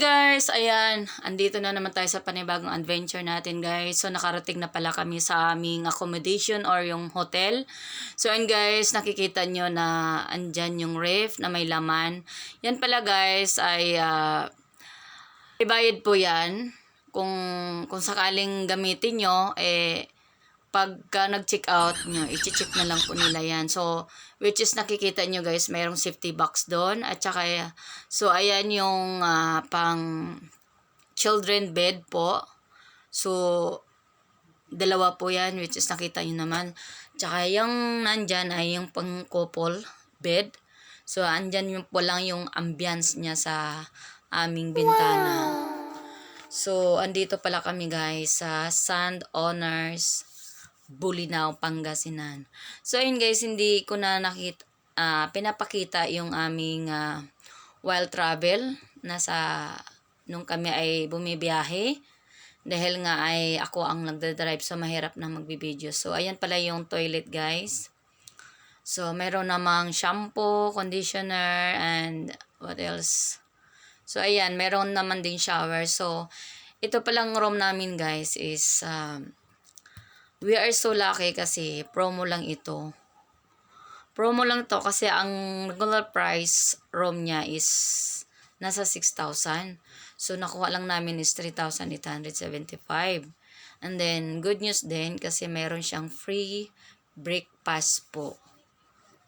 guys, ayan, andito na naman tayo sa panibagong adventure natin guys. So nakarating na pala kami sa aming accommodation or yung hotel. So and guys, nakikita nyo na andyan yung ref na may laman. Yan pala guys ay uh, ibayad po yan. Kung, kung sakaling gamitin nyo, eh pagka nag-check out nyo, i-check na lang po nila yan. So, which is nakikita nyo guys, mayroong safety box doon. At saka, so ayan yung ah, pang children bed po. So, dalawa po yan, which is nakita nyo naman. Tsaka yung nandyan ay yung pang couple bed. So, andyan yung po lang yung ambience niya sa aming bintana. So, andito pala kami guys sa Sand Honors Bulinaw, Pangasinan. So, ayun guys, hindi ko na nakita, ah, pinapakita yung aming ah, wild travel nasa nung kami ay bumibiyahe. Dahil nga ay ako ang nagdadrive so mahirap na magbibideo. So, ayan pala yung toilet guys. So, meron namang shampoo, conditioner, and what else? So, ayan, meron naman din shower. So, ito palang room namin guys is um, We are so lucky kasi promo lang ito. Promo lang to kasi ang regular price room niya is nasa 6,000. So, nakuha lang namin is 3,875. And then, good news din kasi meron siyang free breakfast po.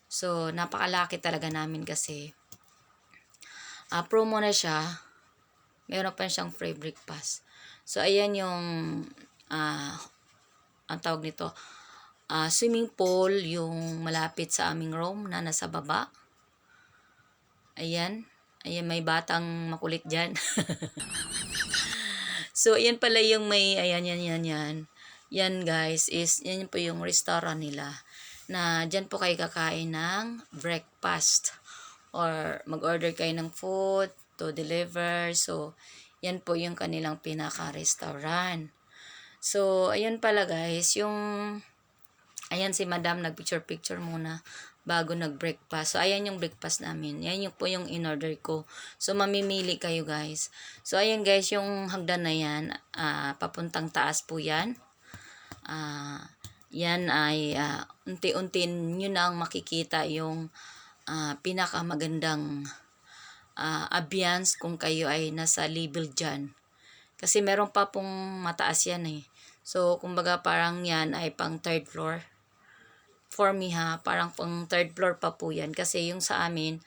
So, napakalaki talaga namin kasi ah promo na siya. Meron pa siyang free breakfast. So, ayan yung ah ang tawag nito, ah, swimming pool, yung malapit sa aming room na nasa baba. Ayan. Ayan, may batang makulit dyan. so, ayan pala yung may, ayan, yan, yan, yan. Yan, guys, is, yan po yung restaurant nila. Na, dyan po kayo kakain ng breakfast. Or, mag-order kayo ng food to deliver. So, yan po yung kanilang pinaka-restaurant. So, ayan pala guys, yung, ayan si madam, nag-picture-picture muna bago nag-breakfast. So, ayan yung breakfast namin. Yan yung po yung in-order ko. So, mamimili kayo guys. So, ayan guys, yung hagdan na yan, ah, papuntang taas po yan. Ah, yan ay ah, unti-unti nyo nang makikita yung ah, pinakamagandang ah, ambience kung kayo ay nasa level dyan. Kasi meron pa pong mataas yan eh. So, kumbaga parang yan ay pang third floor. For me ha, parang pang third floor pa po yan. Kasi yung sa amin,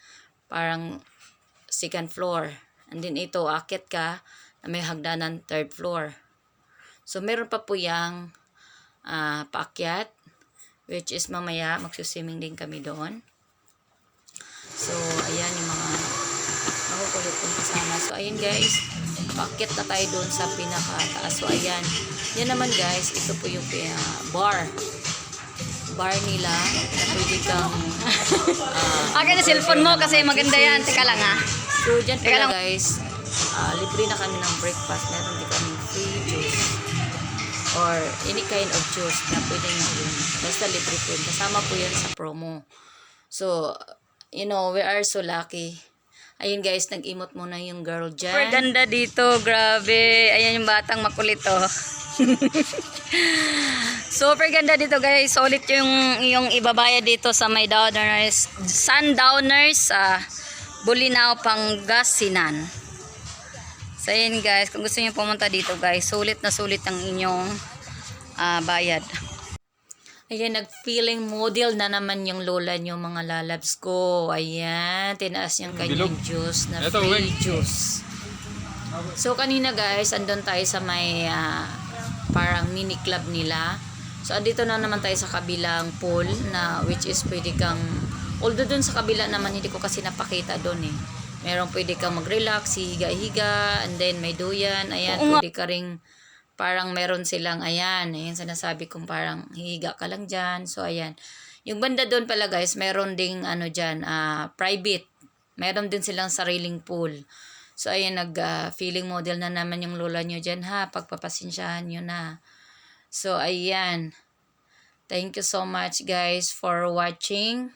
parang second floor. And then ito, akit ka na may hagdanan third floor. So, meron pa po yung ah, paakyat. Which is mamaya, magsuswimming din kami doon. So, ayan yung mga makukulit kong kasama. So, ayun guys, paakyat na tayo doon sa pinakataas. So, ayan. Yan naman guys, ito po yung uh, bar. Bar nila na pwede kang ah, Akin na cellphone mo kasi maganda yan. Teka lang ah. So, dyan pala lang. guys, ah, libre na kami ng breakfast. Meron din kami free juice. Or any kind of juice na pwede nyo yun. Basta libre po yun. Kasama po yan sa promo. So, you know, we are so lucky. Ayun guys, nag-emote muna yung girl dyan. Super ganda dito. Grabe. Ayan yung batang makulit oh. Super ganda dito guys. Solid yung, yung ibabaya dito sa may downers. Sundowners sa Bulinaw, Pangasinan. So yun guys. Kung gusto niyo pumunta dito guys. Sulit na sulit ang inyong ah, bayad. Ayan, nag-feeling model na naman yung lola niyo mga lalabs ko. Ayan, tinaas yung kanyang juice na Eto, free wait. juice. So, kanina guys, andun tayo sa may ah, parang mini club nila. So, andito na naman tayo sa kabilang pool na which is pwede kang, although dun sa kabila naman hindi ko kasi napakita dun eh. Meron pwede kang mag-relax, higa-higa, and then may duyan, ayan, pwede ka ring parang meron silang ayan, ayan sinasabi kong parang higa ka lang dyan. So ayan. Yung banda doon pala guys, meron ding ano dyan, ah, private. Meron din silang sariling pool. So ayan, nag ah, feeling model na naman yung lola nyo dyan ha. Pagpapasensyahan nyo na. So ayan. Thank you so much guys for watching.